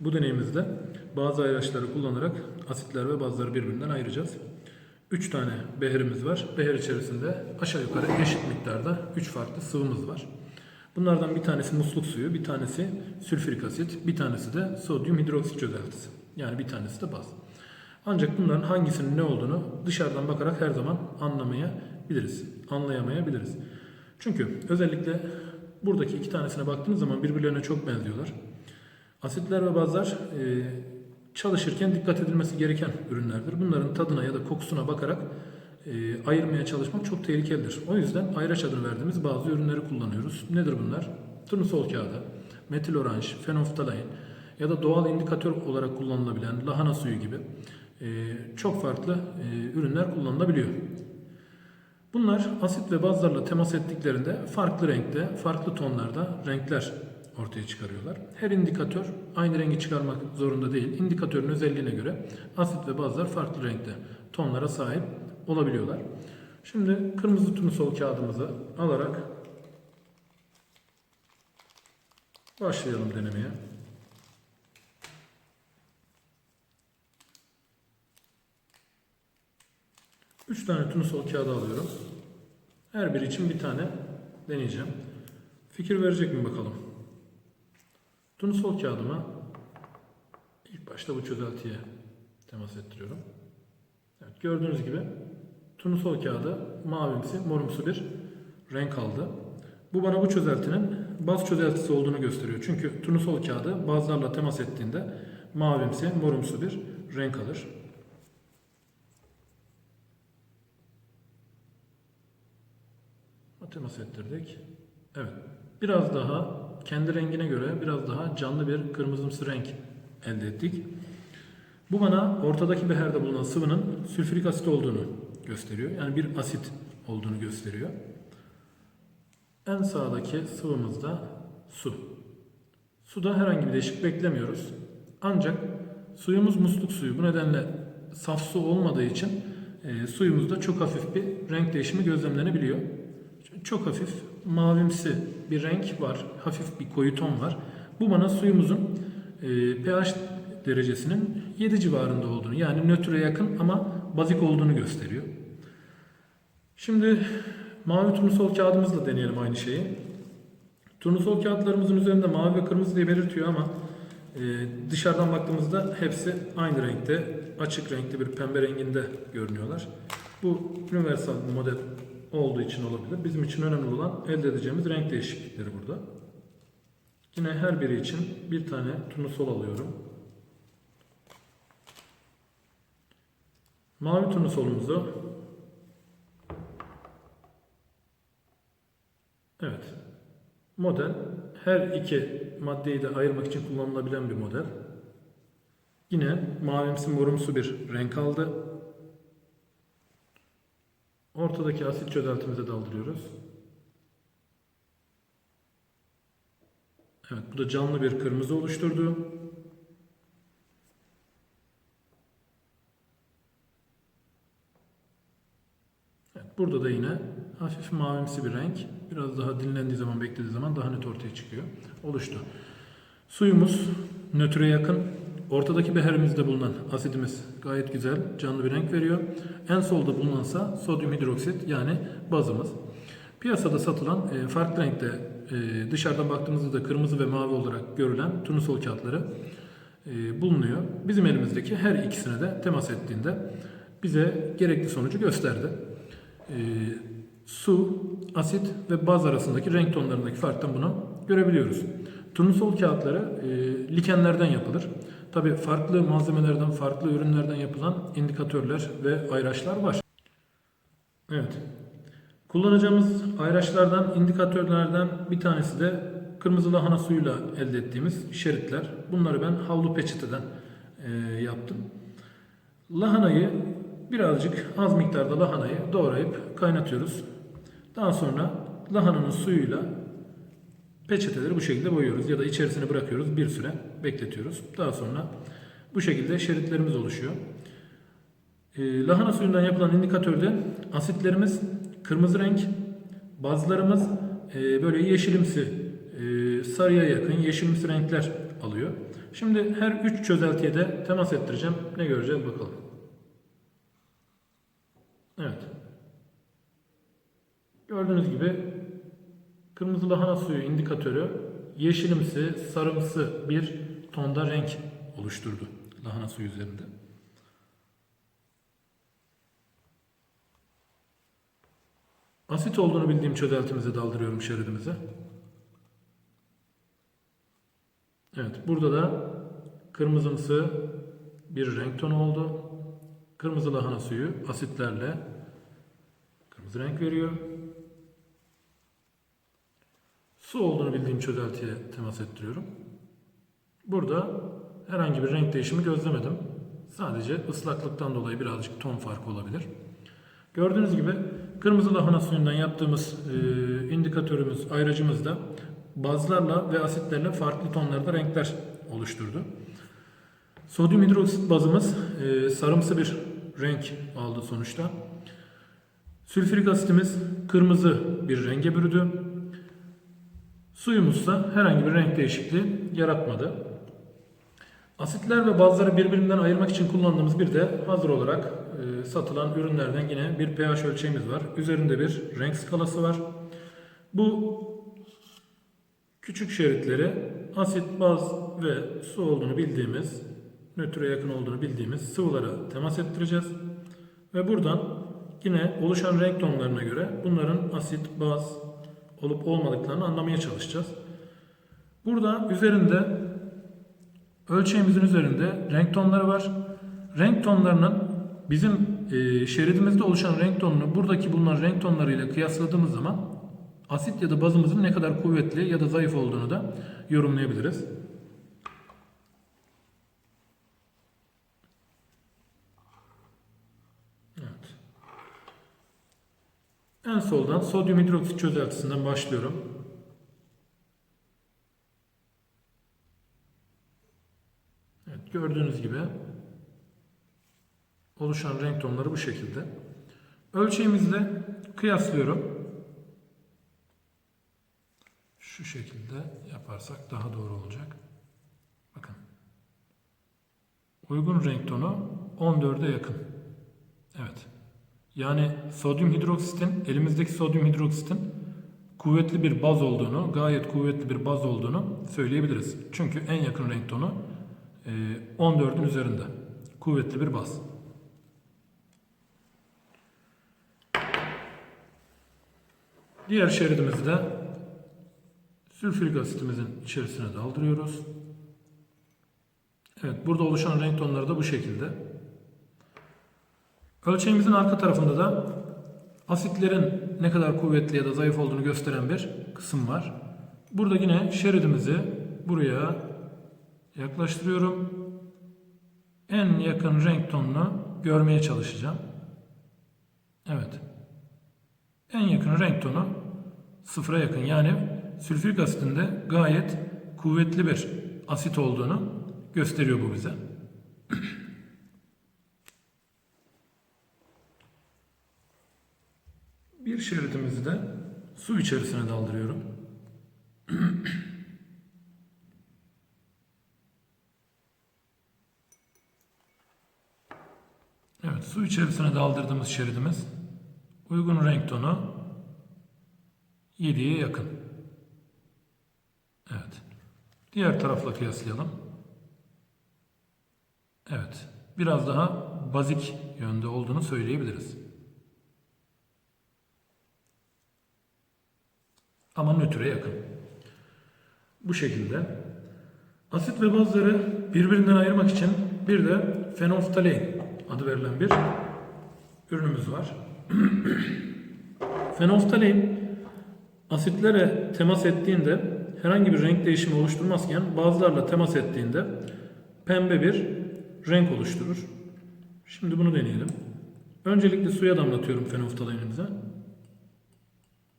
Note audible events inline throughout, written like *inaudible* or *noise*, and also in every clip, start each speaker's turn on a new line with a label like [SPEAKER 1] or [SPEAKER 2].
[SPEAKER 1] Bu deneyimizde bazı ayraçları kullanarak asitler ve bazları birbirinden ayıracağız. 3 tane beherimiz var. Beher içerisinde aşağı yukarı eşit miktarda 3 farklı sıvımız var. Bunlardan bir tanesi musluk suyu, bir tanesi sülfürik asit, bir tanesi de sodyum hidroksit çözeltisi. Yani bir tanesi de baz. Ancak bunların hangisinin ne olduğunu dışarıdan bakarak her zaman anlamayabiliriz, anlayamayabiliriz. Çünkü özellikle buradaki iki tanesine baktığınız zaman birbirlerine çok benziyorlar. Asitler ve bazlar e, çalışırken dikkat edilmesi gereken ürünlerdir. Bunların tadına ya da kokusuna bakarak e, ayırmaya çalışmak çok tehlikelidir. O yüzden ayraç adını verdiğimiz bazı ürünleri kullanıyoruz. Nedir bunlar? Turnusol kağıdı, metil oranj, fenolftalein ya da doğal indikatör olarak kullanılabilen lahana suyu gibi e, çok farklı e, ürünler kullanılabiliyor. Bunlar asit ve bazlarla temas ettiklerinde farklı renkte, farklı tonlarda renkler ortaya çıkarıyorlar. Her indikatör aynı rengi çıkarmak zorunda değil. İndikatörün özelliğine göre asit ve bazlar farklı renkte tonlara sahip olabiliyorlar. Şimdi kırmızı turnusol kağıdımızı alarak başlayalım denemeye. Üç tane turnusol kağıdı alıyorum. Her biri için bir tane deneyeceğim. Fikir verecek mi bakalım? Turnusol kağıdıma ilk başta bu çözeltiye temas ettiriyorum. Evet, gördüğünüz gibi turnusol kağıdı mavimsi, morumsu bir renk aldı. Bu bana bu çözeltinin baz çözeltisi olduğunu gösteriyor. Çünkü turnusol kağıdı bazlarla temas ettiğinde mavimsi, morumsu bir renk alır. Temas ettirdik. Evet. Biraz daha kendi rengine göre biraz daha canlı bir kırmızımsı renk elde ettik. Bu bana ortadaki beherde bulunan sıvının sülfürik asit olduğunu gösteriyor. Yani bir asit olduğunu gösteriyor. En sağdaki sıvımız da su. Suda herhangi bir değişik beklemiyoruz. Ancak suyumuz musluk suyu. Bu nedenle saf su olmadığı için e, suyumuzda çok hafif bir renk değişimi gözlemlenebiliyor. Çok hafif mavimsi bir renk var. Hafif bir koyu ton var. Bu bana suyumuzun e, pH derecesinin 7 civarında olduğunu yani nötre yakın ama bazik olduğunu gösteriyor. Şimdi mavi turnusol kağıdımızla deneyelim aynı şeyi. Turnusol kağıtlarımızın üzerinde mavi ve kırmızı diye belirtiyor ama e, dışarıdan baktığımızda hepsi aynı renkte, açık renkli bir pembe renginde görünüyorlar. Bu universal model olduğu için olabilir. Bizim için önemli olan elde edeceğimiz renk değişiklikleri burada. Yine her biri için bir tane turnusol alıyorum. Mavi turnusolumuzu Evet. Model her iki maddeyi de ayırmak için kullanılabilen bir model. Yine mavimsi morumsu bir renk aldı. Ortadaki asit çözeltimize daldırıyoruz. Evet, bu da canlı bir kırmızı oluşturdu. Evet, burada da yine hafif mavimsi bir renk. Biraz daha dinlendiği zaman, beklediği zaman daha net ortaya çıkıyor. Oluştu. Suyumuz nötre yakın. Ortadaki beherimizde bulunan asidimiz gayet güzel, canlı bir renk veriyor. En solda bulunansa sodyum hidroksit yani bazımız. Piyasada satılan e, farklı renkte e, dışarıdan baktığımızda da kırmızı ve mavi olarak görülen turnusol kağıtları e, bulunuyor. Bizim elimizdeki her ikisine de temas ettiğinde bize gerekli sonucu gösterdi. Su, asit ve baz arasındaki renk tonlarındaki farktan bunu görebiliyoruz. Turnusol kağıtları e, likenlerden yapılır. Tabi farklı malzemelerden, farklı ürünlerden yapılan indikatörler ve ayraçlar var. Evet. Kullanacağımız ayraçlardan, indikatörlerden bir tanesi de kırmızı lahana suyuyla elde ettiğimiz şeritler. Bunları ben havlu peçeteden e, yaptım. Lahanayı birazcık az miktarda lahanayı doğrayıp kaynatıyoruz. Daha sonra lahananın suyuyla peçeteleri bu şekilde boyuyoruz ya da içerisine bırakıyoruz bir süre bekletiyoruz. Daha sonra bu şekilde şeritlerimiz oluşuyor. E, lahana suyundan yapılan indikatörde asitlerimiz kırmızı renk, bazlarımız e, böyle yeşilimsi, e, sarıya yakın yeşilimsi renkler alıyor. Şimdi her üç çözeltiye de temas ettireceğim. Ne göreceğiz bakalım. Evet. Gördüğünüz gibi kırmızı lahana suyu indikatörü yeşilimsi, sarımsı bir tonda renk oluşturdu lahana suyu üzerinde. Asit olduğunu bildiğim çözeltimizi daldırıyorum şeridimize. Evet, burada da kırmızımsı bir renk tonu oldu. Kırmızı lahana suyu asitlerle kırmızı renk veriyor. Su olduğunu bildiğim çözeltiye temas ettiriyorum. Burada herhangi bir renk değişimi gözlemedim. Sadece ıslaklıktan dolayı birazcık ton farkı olabilir. Gördüğünüz gibi kırmızı lahana suyundan yaptığımız e, indikatörümüz, ayracımız da bazlarla ve asitlerle farklı tonlarda renkler oluşturdu. Sodyum hidroksit bazımız e, sarımsı bir renk aldı sonuçta. Sülfürik asitimiz kırmızı bir renge bürüdü. Suyumuzsa herhangi bir renk değişikliği yaratmadı. Asitler ve bazları birbirinden ayırmak için kullandığımız bir de hazır olarak e, satılan ürünlerden yine bir pH ölçeğimiz var. Üzerinde bir renk skalası var. Bu küçük şeritleri asit, baz ve su olduğunu bildiğimiz, nötre yakın olduğunu bildiğimiz sıvılara temas ettireceğiz. Ve buradan yine oluşan renk tonlarına göre bunların asit, baz olup olmadıklarını anlamaya çalışacağız. Burada üzerinde ölçeğimizin üzerinde renk tonları var. Renk tonlarının bizim e, şeridimizde oluşan renk tonunu buradaki bulunan renk tonlarıyla kıyasladığımız zaman asit ya da bazımızın ne kadar kuvvetli ya da zayıf olduğunu da yorumlayabiliriz. Evet. En soldan sodyum hidroksit çözeltisinden başlıyorum. Gördüğünüz gibi oluşan renk tonları bu şekilde. Ölçeğimizle kıyaslıyorum. Şu şekilde yaparsak daha doğru olacak. Bakın. Uygun renk tonu 14'e yakın. Evet. Yani sodyum hidroksitin, elimizdeki sodyum hidroksitin kuvvetli bir baz olduğunu, gayet kuvvetli bir baz olduğunu söyleyebiliriz. Çünkü en yakın renk tonu 14'ün üzerinde. Kuvvetli bir baz. Diğer şeridimizi de sülfürik asitimizin içerisine daldırıyoruz. Evet, burada oluşan renk tonları da bu şekilde. Ölçeğimizin arka tarafında da asitlerin ne kadar kuvvetli ya da zayıf olduğunu gösteren bir kısım var. Burada yine şeridimizi buraya yaklaştırıyorum. En yakın renk tonunu görmeye çalışacağım. Evet. En yakın renk tonu sıfıra yakın. Yani sülfürik asitinde gayet kuvvetli bir asit olduğunu gösteriyor bu bize. *clears throat* Bir şeridimizi de su içerisine daldırıyorum. Su içerisine daldırdığımız şeridimiz uygun renk tonu 7'ye yakın. Evet. Diğer tarafla kıyaslayalım. Evet. Biraz daha bazik yönde olduğunu söyleyebiliriz. Ama nötre yakın. Bu şekilde. Asit ve bazları birbirinden ayırmak için bir de fenolftalein adı verilen bir ürünümüz var. *clears throat* Fenolftalein asitlere temas ettiğinde herhangi bir renk değişimi oluşturmazken bazılarla temas ettiğinde pembe bir renk oluşturur. Şimdi bunu deneyelim. Öncelikle suya damlatıyorum fenolftalenimize.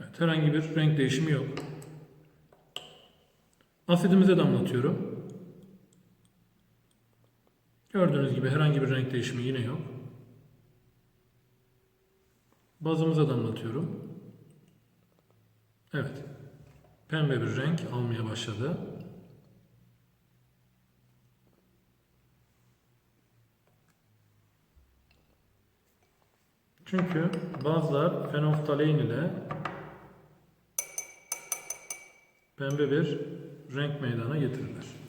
[SPEAKER 1] Evet, herhangi bir renk değişimi yok. Asidimize damlatıyorum. Gördüğünüz gibi herhangi bir renk değişimi yine yok. Bazımıza damlatıyorum. Evet. Pembe bir renk almaya başladı. Çünkü bazılar fenoftalein ile pembe bir renk meydana getirirler.